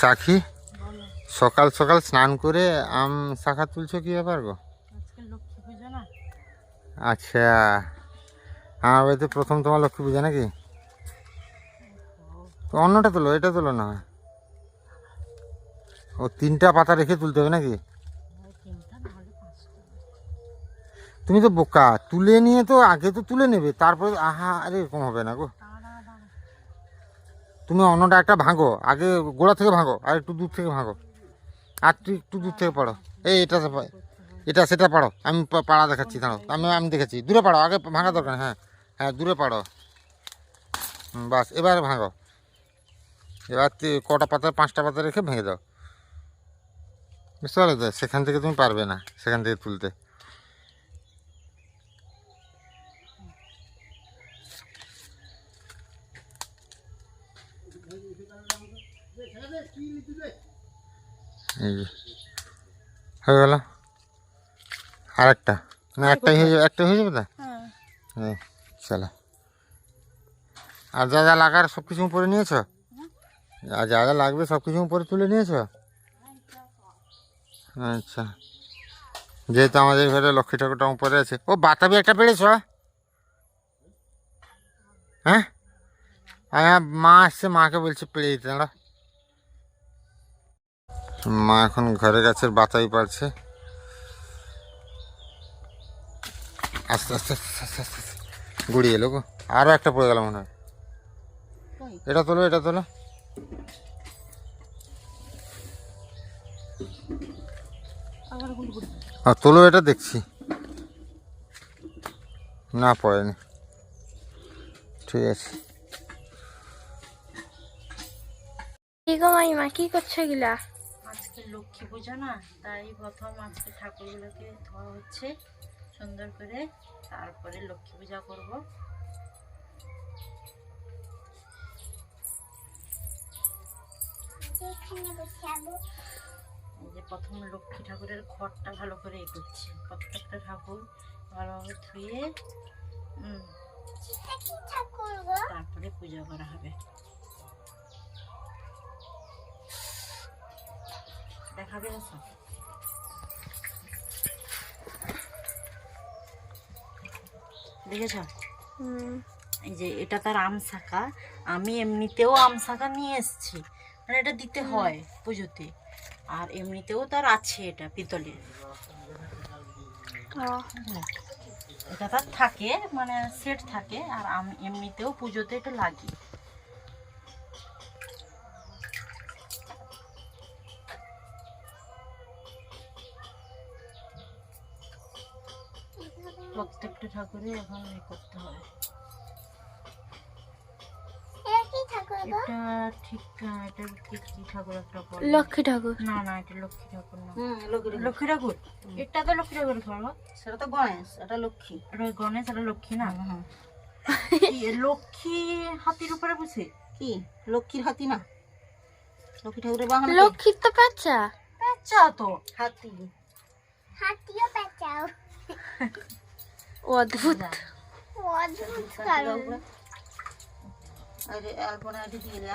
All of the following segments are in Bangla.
সাখী? সকাল সকাল স্নান করে আম শাখা তুলছো কি ব্যাপার গো? আচ্ছা। আমার বাড়িতে প্রথম তোমার লক্ষ্মী পূজা নাকি? তো অন্যটা তোলো এটা তোলো না। ও তিনটা পাতা রেখে তুলতে হবে নাকি? হয় তুমি তো বোকা তুলে নিয়ে তো আগে তো তুলে নেবে তারপরে আহা আরে এরকম হবে না গো। তুমি অন্যটা একটা ভাঙো, আগে গোড়া থেকে ভাঙো, আর একটু দূর থেকে ভাঙো। আর তুই একটু দূর থেকে পড়ো। এই, এটা এটা সেটা পাড়ো। আমি পাড়া দেখাচ্ছি, দাঁড়াও। আমি আমি দেখেছি দূরে পাড়ো, আগে ভাঙা দরকার হ্যাঁ। হ্যাঁ দূরে পাড়ো। বাস, এবার ভাঙো। এবার কটা পাতা পাঁচটা পাতা রেখে ভেঙে দাও। বুঝতে পারলে তো? সেখান থেকে তুমি পারবে না, সেখান থেকে তুলতে। এই যে। হয়ে গেল। আর একটা না একটাই হয়ে যাবে একটা হয়ে যাবে তো? হ্যাঁ। চলো। আর যা যা লাগার সব কিছু উপরে নিয়েছো? আর যা যা লাগবে সব কিছু উপরে তুলে নিয়েছো? আচ্ছা। যেহেতু আমাদের ঘরে লক্ষ্মী ঠাকুরটা উপরে আছে। ও বাতাবি একটা পেরেছ হ্যাঁ? হ্যাঁ মা আসছে মাকে বলছে পেড়ে দিতে দাঁড়া। মা এখন ঘরে গাছের বাতাবি পারছে। আস্তে আস্তে আস্তে আস্তে। গুড়িয়ে এলো গো। আরও একটা পড়ে গেল মনে হয়। এটা তোলো এটা তোলো। আবার গুলি গুলি আর তোলো এটা দেখছি। না পড়েনি। ঠিক আছে। কি গো মাইমা কি করছ এগুলা? আজকে লক্ষ্মী পুজো না? তাই প্রথম আজকে ঠাকুরগুলোকে ধোয়া হচ্ছে সুন্দর করে। তারপরে লক্ষ্মী পূজা করব। এই যে প্রথম লক্ষ্মী ঠাকুরের ঘরটা ভালো করে এ করছি। প্রত্যেকটা ঠাকুর ভালোভাবে ধুয়ে তারপরে পুজো করা হবে। দেখাবে না সব দেখেছ এই যে এটা তার আম শাখা আমি এমনিতেও আম শাখা নিয়ে এসেছি। মানে এটা দিতে হয় পুজোতে। আর এমনিতেও তার আছে এটা পিতলের। এটা তার থাকে মানে সেট থাকে আর আমি এমনিতেও পুজোতে এটা লাগি। প্রত্যেকটা ঠাকুরে এখন এ করতে হয়। এটা ঠিক আহ, এটা কি কি ঠাকুর একটা বলে? লক্ষ্মী ঠাকুর। না না এটা লক্ষ্মী ঠাকুর না। লক্ষ্মী লক্ষ্মী ঠাকুর? এটা তো লক্ষ্মী ঠাকুর খাব সেটা তো গণেশ এটা লক্ষ্মী। এটা গণেশ এটা লক্ষ্মী না? কি, লক্ষ্মী হাতির উপরে বসে? কি? লক্ষ্মীর হাতি না? লক্ষ্মী ঠাকুরের বাহন লক্ষ্মীর তো বাচ্চা আচ্ছা তো। হাতি। অদ্ভুত। আরে আলপনা এটি দিয়ে তো।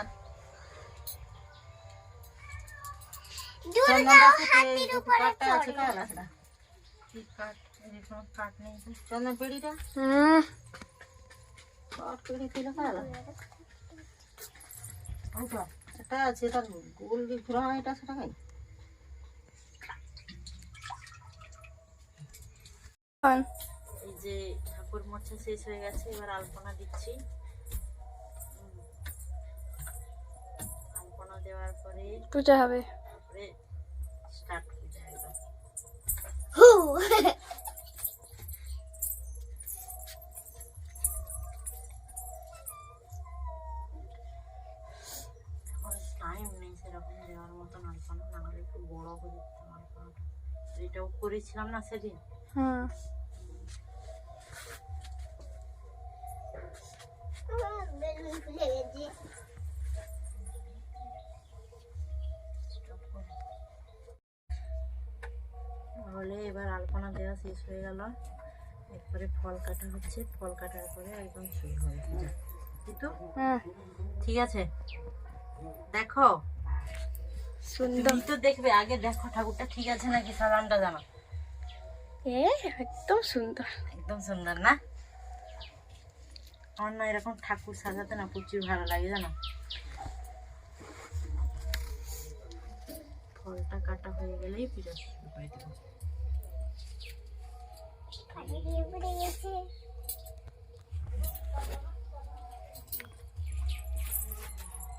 চন্দন পেড়িটা? হুম। কাঠ পেড়ি ছিল কার? এটা আছে তার গোল ঘোরা এটা সেটা খাই যে ঠাকুর মোছা শেষ হয়ে গেছে এবার আলপনা দিচ্ছি। আলপনা দেওয়ার পরে পূজা হবে। তারপরে স্টার্ট হয়ে যায় টাইম নেই সেরকম দেওয়ার মতন আলপনা না হলে একটু বড় করে দিতাম আলপনাটা। এটাও করেছিলাম না সেদিন। হুম তাহলে এবার আলপনা দেওয়া শেষ হয়ে গেল। এরপরে ফল কাটা হচ্ছে। ফল কাটার পরে একদম শুরু হবে। পূজা। এই ঠিক আছে। দেখো। সুন্দর। তো দেখবে আগে দেখো ঠাকুরটা। ঠিক আছে নাকি সাজানটা জানো? এ একদম সুন্দর। একদম সুন্দর না? আমার না এরকম ঠাকুর সাজাতে না প্রচুর ভালো লাগে জানো? ফলটা কাটা হয়ে গেলেই দেবো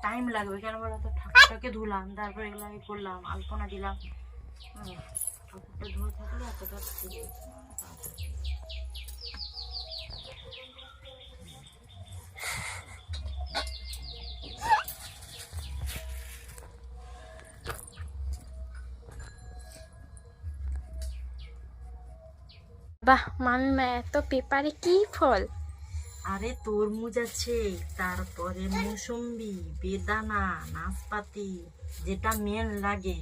টাইম লাগবে কেন বলো তো? ঠাকুরটাকে ধুলাম, তারপর এগুলো করলাম, আলপনা দিলাম। ঠাকুরটা ধুয়ে থাকলে এতটা বাহ মামিমা এত পেপারে কি ফল? আরে তরমুজ আছে তারপরে মৌসম্বি বেদানা নাশপাতি যেটা মেন লাগে।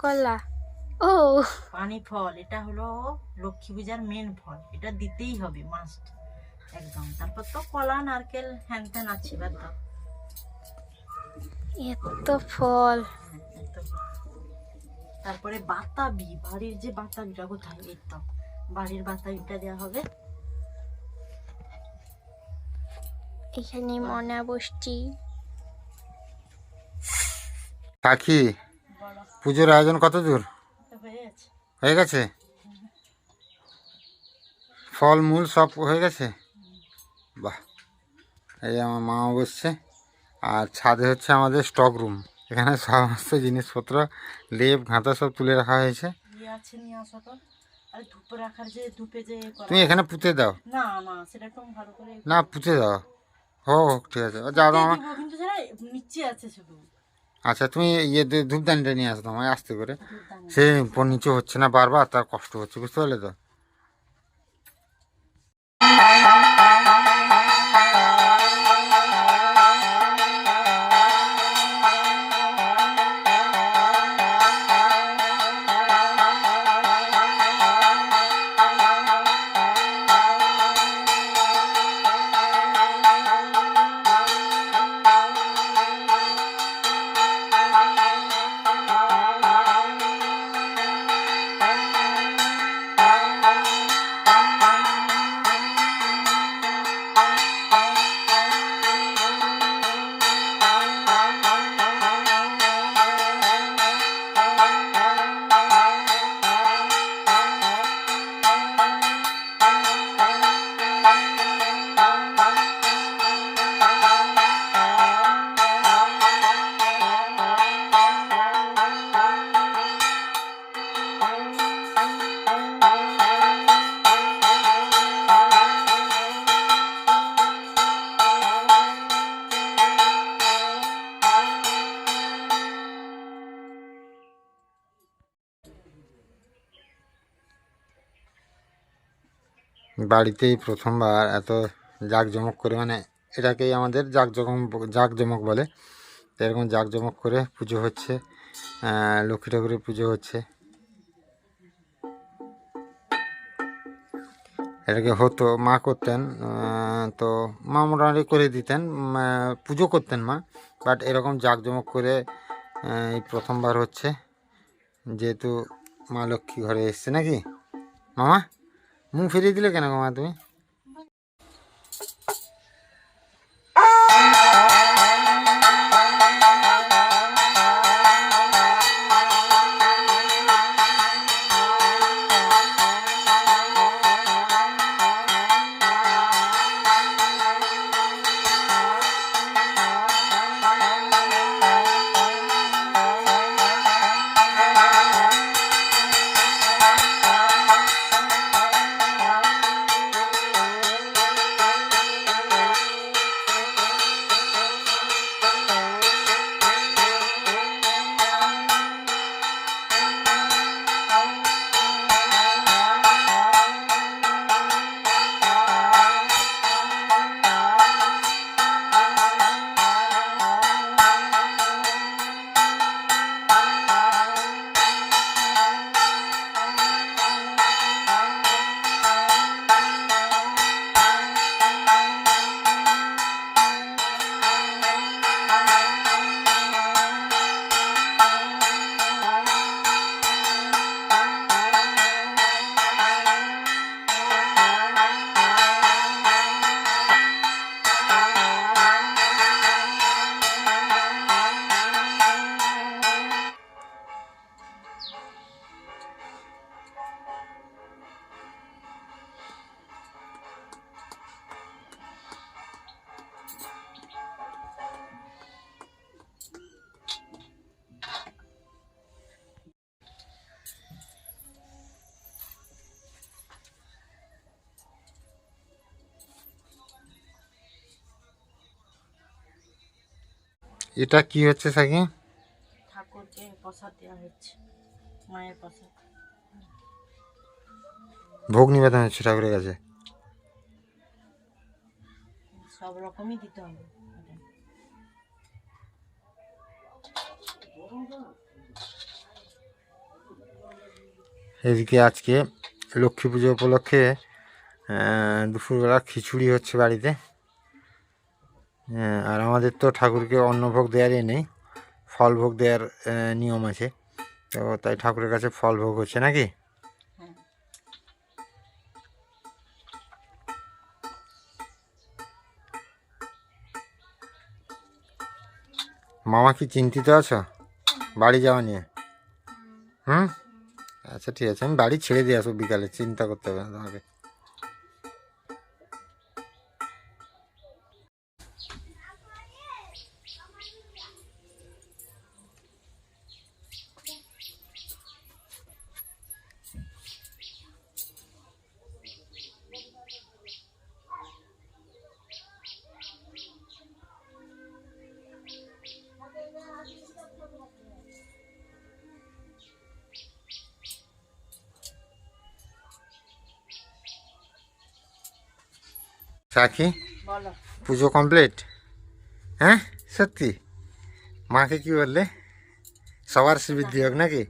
কলা। ও। পানি ফল এটা হলো লক্ষ্মী পূজার মেন ফল এটা দিতেই হবে মাস্ট একদম। তারপর তো কলা নারকেল হ্যান ত্যান আছে বাদ দাও। এত ফল। হ্যাঁ, তারপরে বাতাবি বাড়ির যে বাতাবিটা কোথায় এই তো। বাড়ির বাতাবিটা দেওয়া হবে। এখানে মনা বসছি। পাখি পুজোর আয়োজন কত দূর? হয়ে গেছে। হয়ে গেছে? ফল মূল সব হয়ে গেছে? বাহ এই আমার মা বসছে। আর ছাদে হচ্ছে আমাদের স্টক রুম এখানে সমস্ত জিনিসপত্র লেপ ঘাঁটা সব তুলে রাখা হয়েছে। আছে নিয়ে আসো তো আরে ধূপ রাখার যে ধূপে যে তুমি এখানে পুঁতে দাও। না না সেটা একটু ভালো করে না পুঁতে দাও। হোক হোক ঠিক আছে। যাও দিয়ে কিন্তু সেটা নিচে আছে শুধু। আচ্ছা তুমি ইয়ে ধূপদানিটা নিয়ে আসো তোমায় আসতে করে সেই সে নিচে হচ্ছে না বারবার তার কষ্ট হচ্ছে বুঝতে পারলে তো? বাড়িতেই প্রথমবার এত জাঁকজমক করে মানে এটাকেই আমাদের জাঁকজমক জাঁকজমক বলে। এরকম জাঁকজমক করে পুজো হচ্ছে লক্ষ্মী ঠাকুরের পুজো হচ্ছে। এটাকে হতো, মা করতেন তো মা মোটামুটি করে দিতেন পুজো করতেন মা। বাট এরকম জাঁকজমক করে এই প্রথমবার হচ্ছে, যেহেতু মা লক্ষ্মী ঘরে এসছে নাকি? মামা? মুখ ফিরিয়ে দিলে কেন গো তুমি? এটা কি হচ্ছে সাকি? ঠাকুরকে প্রসাদ দেওয়া হচ্ছে মায়ের প্রসাদ। ভোগ নিবেদন হচ্ছে ঠাকুরের কাছে? সব রকমই দিতে হবে। এদিকে আজকে লক্ষ্মী পুজো উপলক্ষে দুপুরবেলা খিচুড়ি হচ্ছে বাড়িতে। আহ, আর আমাদের তো ঠাকুরকে অন্নভোগ দেওয়ারই নেই ফল ভোগ দেওয়ার নিয়ম আছে। তো তাই ঠাকুরের কাছে ফল ভোগ হচ্ছে নাকি? হ্যাঁ মামা কি চিন্তিত আছো? বাড়ি যাওয়া নিয়ে? হুম? আচ্ছা ঠিক আছে আমি বাড়ি ছেড়ে দিয়ে আসব বিকালে চিন্তা করতে হবে না তোমাকে। সাকি পুজো কমপ্লিট হ্যাঁ? সত্যি? মাকে কি বললে? সবার সুবৃদ্ধি হোক নাকি?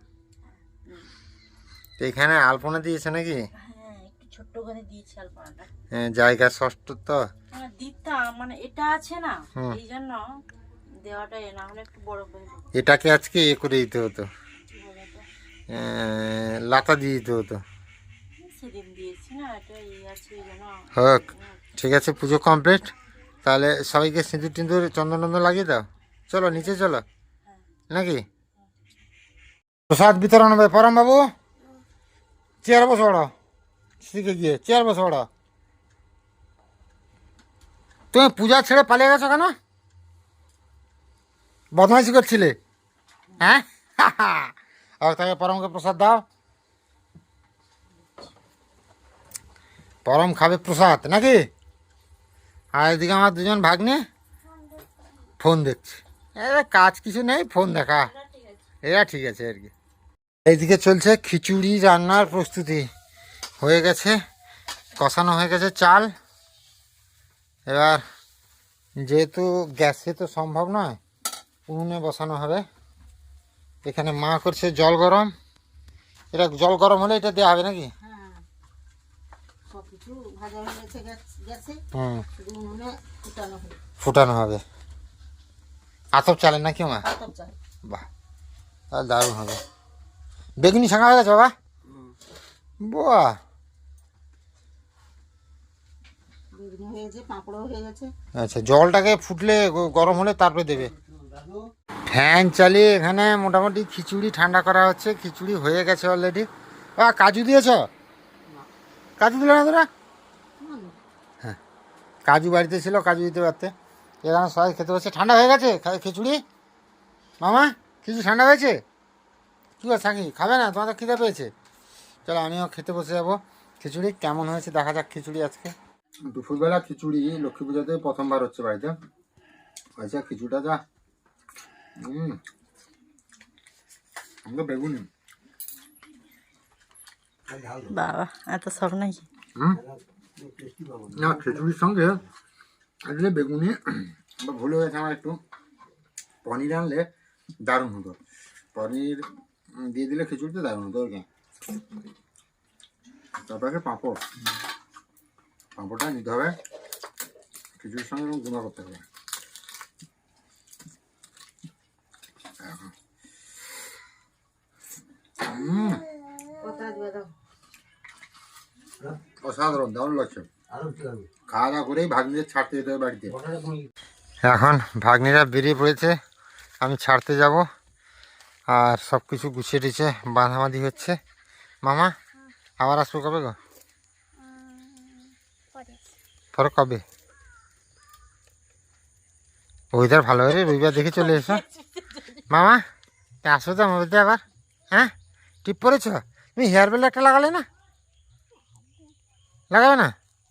তো এখানে আলপনা দিয়েছে নাকি? হ্যাঁ একটু ছোট্ট করে দিয়েছি আলপনাটা। হ্যাঁ, জায়গা ষষ্ঠ তো। দিতাম মানে এটা আছে না? এই জন্য দেওয়াটা না হলে একটু বড় এটাকে আজকে এ করে দিতে হতো। লাতা দিয়ে দিতে হতো। সেদিন দিয়েছি না এটা এই আছে এই জন্য। হোক। ঠিক আছে, পুজো কমপ্লিট তাহলে সবাইকে সিঁদুর টিঁদুর চন্দন টন্দন লাগিয়ে দাও। চলো, নিচে চলো। নাকি? প্রসাদ বিতরণ হবে পরম বাবু চেয়ার বসো ওড়ো শিখে গিয়ে চেয়ার বসো ওড়ো তুমি পূজা ছেড়ে পালিয়ে গেছো কেন? বদমাইশি করছিলে। হ্যাঁ? তাকে পরমকে প্রসাদ দাও। পরম খাবে প্রসাদ, নাকি? আর এদিকে আমার দুজন ভাগ্নে ফোন দেখছে। এ কাজ কিছু নেই, ফোন দেখা। এরা ঠিক আছে আর কি। এইদিকে চলছে খিচুড়ি রান্নার প্রস্তুতি। হয়ে গেছে, কষানো হয়ে গেছে চাল। এবার যেহেতু গ্যাসে তো সম্ভব নয়, উনুনে বসানো হবে। এখানে মা করছে জল গরম। এটা জল গরম হলে এটা দেওয়া হবে নাকি? হ্যাঁ সব ভাজা হয়ে গেছে হুম। ফুটানো হবে। আতপ চালের নাকি মা বাহ তাহলে দারুণ হবে। বেগুনি ছাঁকা হয়ে গেছে বাবা? বাহ। আচ্ছা জলটাকে ফুটলে গরম হলে তারপরে দেবে। ফ্যান চালিয়ে এখানে মোটামুটি খিচুড়ি ঠান্ডা করা হচ্ছে। খিচুড়ি হয়ে গেছে অলরেডি কাজু দিয়েছ? কাজু দিলে না তোরা? কাজু বাড়িতে ছিল কাজু দিতে পারতে। এখানে সবাই খেতে পারছে ঠান্ডা হয়ে গেছে? খিচুড়ি? মামা খিচুড়ি ঠান্ডা হয়েছে? কী আছে থাকি খাবে না? তোমাদের খিদে পেয়েছে? চলো আমিও খেতে বসে যাব। খিচুড়ি কেমন হয়েছে? দেখা যাক খিচুড়ি আজকে। দুপুরবেলা খিচুড়ি লক্ষ্মী পুজোতে প্রথমবার হচ্ছে বাড়িতে। হয়েছে খিচুড়িটা যা। হুম বেগুনি। বাবা এত সব নাকি? হুম? না খিচুড়ির সঙ্গে আসলে বেগুনি বা ভুল হয়েছে আমার একটু পনির আনলে দারুণ হতো। পনির দিয়ে দিলে খিচুড়িতে দারুণ হতো ওকে তারপরে পাঁপড়। পাঁপড়টা নিতে হবে খিচুড়ির সঙ্গে গুঁড়ো করতে হবে হুম কথা দিয়ে দাও অসাধারণ দারুণ লাগছে। খাওয়া দাওয়া করেই ভাগ্নিদের ছাড়তে যেতে হবে বাড়িতে। এখন ভাগ্নিরা বেরিয়ে পড়েছে আমি ছাড়তে যাব। আর সব কিছু গুছিয়ে টুছিয়ে বাঁধাবাঁধি হচ্ছে। মামা আবার আসব কবে গো? পরে কবে? ওয়েদার ভালো হয়ে রবিবার দেখে চলে এসো। মামা আসো তো আমার বাড়িতে আবার হ্যাঁ? টিপ পরেছ? তুমি হেয়ার বেল একটা লাগালে না? লাগাবে না?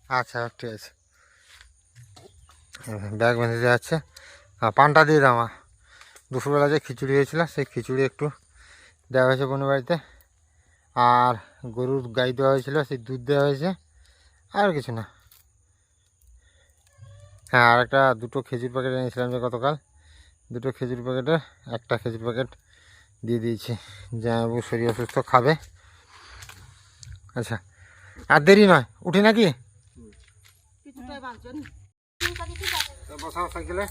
আচ্ছা ঠিক আছে। ব্যাগ বেঁধে দেওয়া আছে। পানটা দিয়ে দাও মা। দুপুরবেলা যে খিচুড়ি হয়েছিল, সেই খিচুড়ি একটু দেওয়া হয়েছে বোনের বাড়িতে। আর গরুর গাই দেওয়া হয়েছিল, সেই দুধ দেওয়া হয়েছে। আর কিছু না। হ্যাঁ আর একটা দুটো খেজুর প্যাকেট এনেছিলাম যে গতকাল। দুটো খেজুর প্যাকেটে একটা খেজুর প্যাকেট দিয়ে দিয়েছি। জামাইবাবু শরীর অসুস্থ খাবে। আচ্ছা। আর দেরি নয় উঠি নাকি কিছুটাই বাঁচছো নি বসাও সাইকেলে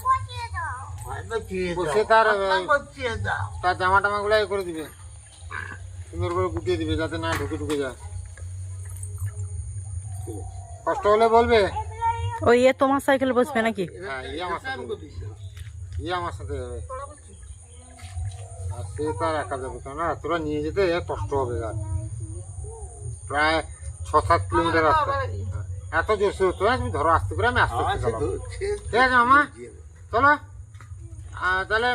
বসে তার তার জামা টামা গুলো করে দিবে। সুন্দর করে গুটিয়ে দিবে যাতে না ঢুকে ঢুকে যায়। কষ্ট হলে বলবে? ওই এ তোমার সাইকেল বসবে নাকি? হ্যাঁ ইয়ে আমার সাথে যাবে। ইয়ে আমার সাথে যাবে আর সে তার একা যাবে কেন? তোরা নিয়ে যেতে কষ্ট হবে আর। প্রায় ছ সাত কিলোমিটার রাস্তা। এত জোরসে হতো না তুমি ধরো আসতে করে আমি আসতে আসতে চালাবো। ঠিক আছে। মামা? চলো। তাহলে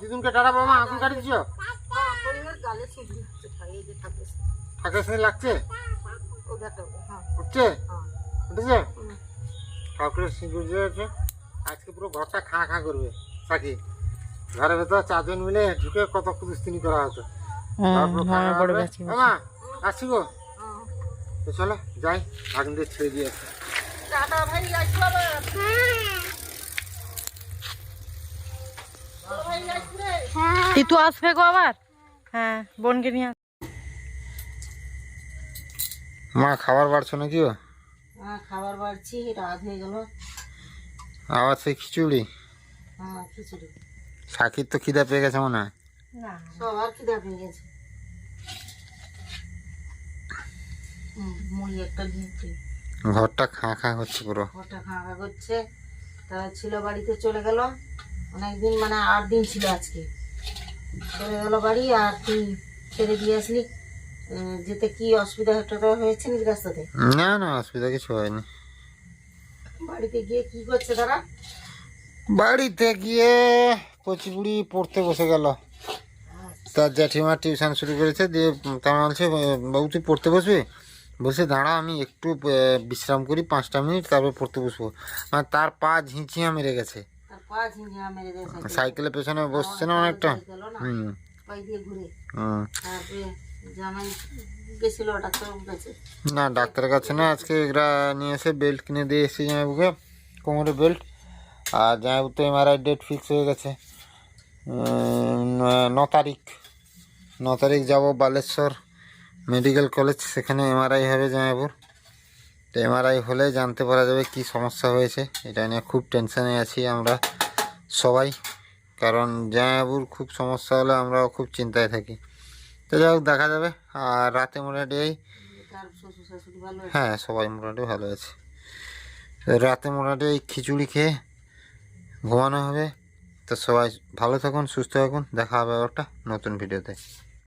দিদুনকে টাটা বাবা আগুন কাটি দিচ্ছ গালে সুজি এই যে থাকে। থাকে সে লাগছে? হ্যাঁ। উঠছে? হ্যাঁ। উঠেছে? ঠাকুরের সিঁদুর যে আজকে পুরো ঘরটা খাঁ খাঁ করবে। সাকি ঘরের ভেতর চারজন মিলে ঢুকে কত কুদুস্তিনি করা হতো গো হ্যাঁ। তো চলো যাই ভাগনদের ছেড়ে দিয়ে আসি। টাটা ভাই আসব আবার। তিতু আসবে গো আবার? হ্যাঁ বোনকে নিয়ে আস। মা খাবার বাড়ছো নাকি ও হ্যাঁ খাবার বাড়ছি রাত হয়ে গেল। আবার সেই খিচুড়ি? হ্যাঁ খিচুড়ি। সাকির তো খিদা পেয়ে গেছে মনে হয়। সবার খিদা পেয়ে গেছে হুম, মুড়ি একটা দিচ্ছি ঘরটা খাঁ খাঁ হচ্ছে পুরো। ঘরটা ফাঁকা করছে তা ছিল বাড়িতে চলে গেল। অনেকদিন মানে আট দিন ছিল আজকে। চলে গেল বাড়ি আর তুই ছেড়ে দিয়ে আসলি। যেতে কি অসুবিধা হয়েছে নাকি রাস্তাতে? না না অসুবিধা কিছু হয়নি। বাড়িতে গিয়ে কি করছে তারা? বাড়িতে গিয়ে কচি বুড়ি পড়তে বসে গেল। তার জ্যাঠিমা টিউশন শুরু করেছে। দিয়ে তার বলছে বাবু তুই পড়তে বসবি? বলছে দাঁড়া আমি একটু বিশ্রাম করি পাঁচটা মিনিট তারপর পড়তে বসবো। মানে তার পা ঝিঁচিয়া মেরে গেছে। সাইকেলের পেছনে বসছে না অনেকটা? হুম। না ডাক্তারের কাছে না আজকে এরা নিয়ে এসে বেল্ট কিনে দিয়ে এসেছি জামাইবুকে কোমরে বেল্ট। আর জামাইবু তো এমআরআই ডেট ফিক্স হয়ে গেছে। ন তারিখ। ন তারিখ যাব বালেশ্বর। মেডিকেল কলেজ, সেখানে এমআরআই হবে জামাইবুর তো এমআরআই হলে জানতে পারা যাবে কি সমস্যা হয়েছে। এটা নিয়ে খুব টেনশানে আছি আমরা সবাই। কারণ জামাইবুর খুব সমস্যা হলে আমরাও খুব চিন্তায় থাকি। তো যাই হোক, দেখা যাবে। আর রাতে মোটামুটি এই হ্যাঁ সবাই মোটামুটি ভালো আছে। রাতে মোটামুটি এই খিচুড়ি খেয়ে ঘুমানো হবে। তো সবাই ভালো থাকুন, সুস্থ থাকুন। দেখা হবে একটা নতুন ভিডিওতে